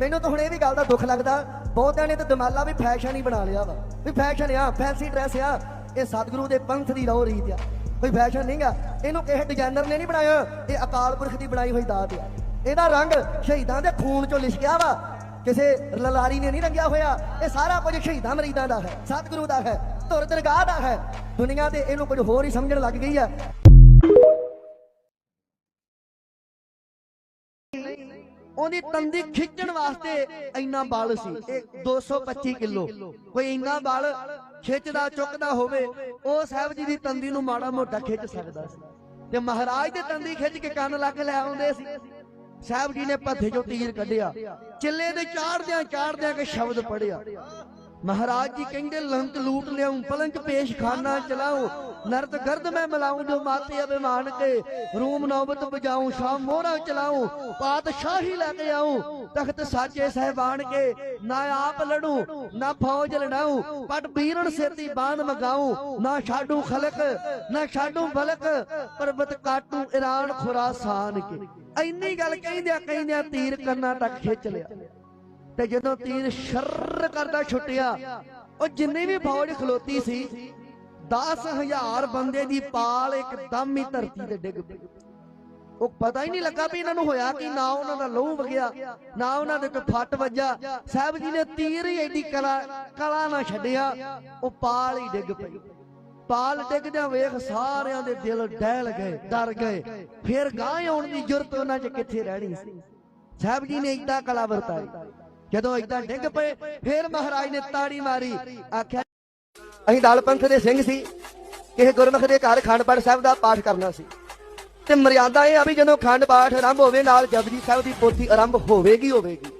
ਮੈਨੂੰ ਤਾਂ ਹੁਣ ਇਹ ਵੀ ਗੱਲ ਦਾ ਦੁੱਖ ਲੱਗਦਾ, ਬਹੁਤਿਆਂ ਨੇ ਤਾਂ ਦਮਾਲਾ ਵੀ ਫੈਸ਼ਨ ਹੀ ਬਣਾ ਲਿਆ ਵਾ। ਵੀ ਫੈਸ਼ਨ ਆ ਫੈਂਸੀ ਡਰੈਸ ਆ, ਇਹ ਸਤਿਗੁਰੂ ਦੇ ਪੰਥ ਦੀ ਰੋ ਰੀਤ ਆ। ਕੋਈ ਫੈਸ਼ਨ ਨਹੀਂਗਾ ਇਹਨੂੰ ਕਿਸੇ ਡਿਜ਼ਾਈਨਰ ਨੇ ਨਹੀਂ ਬਣਾਇਆ, ਇਹ ਅਕਾਲ ਪੁਰਖ ਦੀ ਬਣਾਈ ਹੋਈ ਦਾਤ ਆ। ਇਹਦਾ ਰੰਗ ਸ਼ਹੀਦਾਂ ਦੇ ਖੂਨ ਚੋਂ ਲਿਸ਼ਕਿਆ ਵਾ। ਕਿਸੇ ਲਲਾਰੀ ਨੇ ਨਹੀਂ ਰੰਗਿਆ ਹੋਇਆ, ਇਹ ਸਾਰਾ ਕੁਝ ਸ਼ਹੀਦਾਂ ਮਰੀਦਾਂ ਦਾ ਹੈ, ਸਤਿਗੁਰੂ ਦਾ ਹੈ, ਧੁਰ ਦਰਗਾਹ ਦਾ ਹੈ। ਦੁਨੀਆ ਤੇ ਇਹਨੂੰ ਕੁਝ ਹੋਰ ਹੀ ਸਮਝਣ ਲੱਗ ਗਈ ਆ। ਉਹਦੀ ਤੰਦੀ ਖਿੱਚਣ ਵਾਸਤੇ ਇੰਨਾ ਬਲ ਸੀ। ਇਹ 225 ਕਿਲੋ। ਕੋਈ ਇੰਨਾ ਬਲ ਖਿੱਚਦਾ, ਚੁੱਕਦਾ ਹੋਵੇ, ਉਹ ਸਾਹਿਬ ਜੀ ਦੀ ਤੰਦੀ ਨੂੰ ਮਾੜਾ ਮੋਟਾ ਖਿੱਚ ਸਕਦਾ ਸੀ। ਤੇ ਮਹਾਰਾਜ ਦੇ ਤੰਦੀ ਖਿੱਚ ਕੇ ਕੰਨ ਲੱਗ ਲੈ ਆਉਂਦੇ ਸੀ। ਸਾਹਿਬ ਜੀ ਨੇ ਪੱਥੇ ਚੋਂ ਤੀਰ ਕੱਢਿਆ। ਚਿੱਲੇ ਦੇ ਚਾੜਦਿਆਂ ਚਾੜਦਿਆਂ ਕੇ ਸ਼ਬਦ ਪੜਿਆ ਮਹਾਰਾਜ ਜੀ ਕਹਿੰਦੇ, ਲੰਕ ਲੂਟ ਲਿਆਉਂ ਪਲੰਕ ਪੇਸ਼ ਖਾਨਾ ਚਲਾਉ ਨਰਦ ਗਰਦ ਮੈਂ ਮਲਾਉਂ, ਜੋ ਮਾਤੇ ਅਭਿਮਾਨ ਕੇ, ਰੂਮ ਨੌਬਤ ਬਜਾਉਂ ਸ਼ਾਮ ਮੋਹਰਾ ਚਲਾਉਂ, ਪਾਤਸ਼ਾਹੀ ਲੈ ਕੇ ਆਉਂ, ਤਖਤ ਸਾਚੇ ਸਹਿਬਾਨ ਕੇ, ਨਾ ਆਪ ਲੜੂ, ਨਾ ਫੌਜ ਲੜਾਉ, ਪਟ ਬੀਰਣ ਸੇਤੀ ਬਾਣ ਮਗਾਉ, ਨਾ ਛਾਡੂ ਖਲਕ, ਨਾ ਛਾਡੂ ਬਲਕ, ਪਰਬਤ ਕਾਟੂ ਇਰਾਨ ਖੁਰਾਸਾਨ ਕੇ। ਇੰਨੀ ਗੱਲ ਕਹਿੰਦਿਆਂ ਕਹਿੰਦਿਆਂ ਤੀਰ ਕੰਨਾਂ ਤੱਕ ਖਿੱਚ ਲਿਆ। ਤੇ ਜਦੋਂ ਤੀਰ ਸ਼ਰ ਕਰਦਾ ਛੁੱਟਿਆ। ਉਹ ਜਿੰਨੇ ਵੀ ਫੌਜ ਖਲੋਤੀ ਸੀ 10000 ਬੰਦੇ ਦੀ ਪਾਲ ਇੱਕਦਮ ਹੀ ਧਰਤੀ ਤੇ ਡਿੱਗ ਪਈ। ਉਹ ਪਤਾ ਹੀ ਨਹੀਂ ਲੱਗਾ ਵੀ ਇਹਨਾਂ ਨੂੰ ਹੋਇਆ ਕਿ, ਨਾ ਉਹਨਾਂ ਦਾ ਲਹੂ ਵਗਿਆ, ਨਾ ਉਹਨਾਂ ਦੇ ਕੋਈ ਫੱਟ ਵੱਜਾ। ਸਾਹਿਬ ਜੀ ਨੇ ਤੀਰ ਹੀ ਐਡੀ ਕਲਾ ਕਲਾ ਨਾ ਛੱਡਿਆ, ਉਹ ਪਾਲ ਹੀ ਡਿੱਗ ਪਈ। ਪਾਲ ਡਿੱਗਦਿਆਂ ਵੇਖ ਸਾਰਿਆਂ ਦੇ ਦਿਲ ਡਹਿਲ ਗਏ, ਡਰ ਗਏ। ਫਿਰ ਗਾਂ ਆਉਣ ਦੀ ਜੁਰਤ ਉਹਨਾਂ 'ਚ ਕਿੱਥੇ ਰਹਿਣੀ ਸੀ? ਸਾਹਿਬ ਜੀ ਨੇ ਏਦਾਂ ਕਲਾ ਵਰਤਾਈ। ਜਦੋਂ ਏਦਾਂ ਡਿੱਗ ਪਏ ਫਿਰ ਮਹਾਰਾਜ ਨੇ ਤਾੜੀ ਮਾਰੀ ਆਖਿਆ ਅਸੀਂ ਦਲ ਪੰਥ ਦੇ ਸਿੰਘ ਸੀ ਕਿਸੇ ਗੁਰਮੁਖ ਦੇ ਘਰ ਖੰਡ ਪਾਠ ਸਾਹਿਬ ਦਾ ਪਾਠ ਕਰਨਾ ਸੀ। ਤੇ ਮਰਿਆਦਾ ਇਹ ਆ ਵੀ ਜਦੋਂ ਖੰਡ ਪਾਠ ਆਰੰਭ ਹੋਵੇ ਨਾਲ ਜਪਜੀ ਸਾਹਿਬ ਦੀ ਪੋਥੀ ਆਰੰਭ ਹੋਵੇਗੀ ਹੋਵੇਗੀ।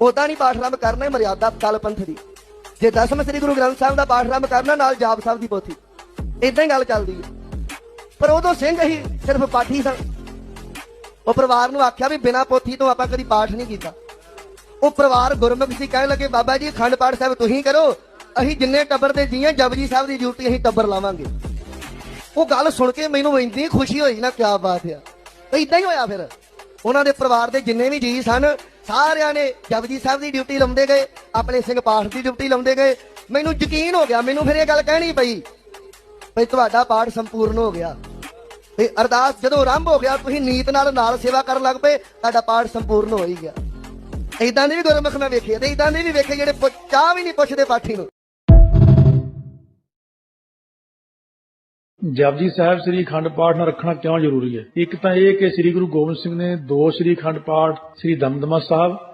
ਉਦਾਂ ਨਹੀਂ ਪਾਠ ਆਰੰਭ ਕਰਨਾ ਇਹ ਮਰਿਆਦਾ ਦਲ ਪੰਥ ਦੀ। ਜੇ ਦਸਮ ਸ੍ਰੀ ਗੁਰੂ ਗ੍ਰੰਥ ਸਾਹਿਬ ਦਾ ਪਾਠ ਆਰੰਭ ਕਰਨਾ ਨਾਲ ਜਾਪ ਸਾਹਿਬ ਦੀ ਪੋਥੀ। ਇਦਾਂ ਹੀ ਗੱਲ ਚੱਲਦੀ ਹੈ। ਪਰ ਉਦੋਂ ਸਿੰਘ ਹੀ ਸਿਰਫ ਪਾਠੀ ਸਨ। ਉਹ ਪਰਿਵਾਰ ਨੂੰ ਆਖਿਆ ਵੀ ਬਿਨਾਂ ਪੋਥੀ ਤੋਂ ਆਪਾਂ ਕਦੀ ਪਾਠ ਨਹੀਂ ਕੀਤਾ। ਉਹ ਪਰਿਵਾਰ ਗੁਰਮੁਖ ਸੀ, ਕਹਿਣ ਲੱਗੇ, ਬਾਬਾ ਜੀ ਖੰਡ ਪਾਠ ਸਾਹਿਬ ਤੁਸੀਂ ਕਰੋ। ਅਸੀਂ ਜਿੰਨੇ ਟੱਬਰ ਦੇ ਜੀਆਂ, ਜਪਜੀ ਸਾਹਿਬ ਦੀ ਡਿਊਟੀ ਅਸੀਂ ਟੱਬਰ ਲਾਵਾਂਗੇ। ਉਹ ਗੱਲ ਸੁਣ ਕੇ ਮੈਨੂੰ ਇੰਨੀ ਖੁਸ਼ੀ ਹੋਈ ਨਾ, ਕਿਆ ਬਾਤ ਆ। ਇਦਾਂ ਹੀ ਹੋਇਆ ਫਿਰ। ਉਹਨਾਂ ਦੇ ਪਰਿਵਾਰ ਦੇ ਜਿੰਨੇ ਵੀ ਜੀ ਸਨ, ਸਾਰਿਆਂ ਨੇ ਜਪਜੀ ਸਾਹਿਬ ਦੀ ਡਿਊਟੀ ਲਾਉਂਦੇ ਗਏ, ਆਪਣੇ ਸਿੰਘ ਪਾਠ ਦੀ ਡਿਊਟੀ ਲਾਉਂਦੇ ਗਏ। ਮੈਨੂੰ ਯਕੀਨ ਹੋ ਗਿਆ, ਮੈਨੂੰ ਫਿਰ ਇਹ ਗੱਲ ਕਹਿਣੀ ਪਈ ਭਈ ਤੁਹਾਡਾ ਪਾਠ ਸੰਪੂਰਨ ਹੋ ਗਿਆ। ਤੇ ਅਰਦਾਸ ਜਦੋਂ ਆਰੰਭ ਹੋ ਗਿਆ, ਤੁਸੀਂ ਨੀਤ ਨਾਲ ਨਾਲ ਸੇਵਾ ਕਰਨ ਲੱਗ ਪਏ, ਤੁਹਾਡਾ ਪਾਠ ਸੰਪੂਰਨ ਹੋ ਹੀ ਗਿਆ। ਇਦਾਂ ਦੇ ਵੀ ਗੁਰਮੁਖ ਮੈਂ ਵੇਖੇ ਤੇ ਇਦਾਂ ਦੇ ਵੀ ਵੇਖੇ ਜਿਹੜੇ ਚਾਹ ਵੀ ਨਹੀਂ ਪੁੱਛਦੇ ਪਾਠੀ ਨੂੰ। ਜਪਜੀ ਸਾਹਿਬ ਸ੍ਰੀ ਅਖੰਡ ਪਾਠ ਨਾਲ ਰੱਖਣਾ ਕਿਉਂ ਜ਼ਰੂਰੀ ਹੈ? ਇੱਕ ਤਾਂ ਇਹ ਕਿ ਸ੍ਰੀ ਗੁਰੂ ਗੋਬਿੰਦ ਸਿੰਘ ਨੇ ਦੋ ਸ੍ਰੀ ਅਖੰਡ ਪਾਠ ਸ੍ਰੀ ਦਮਦਮਾ ਸਾਹਿਬ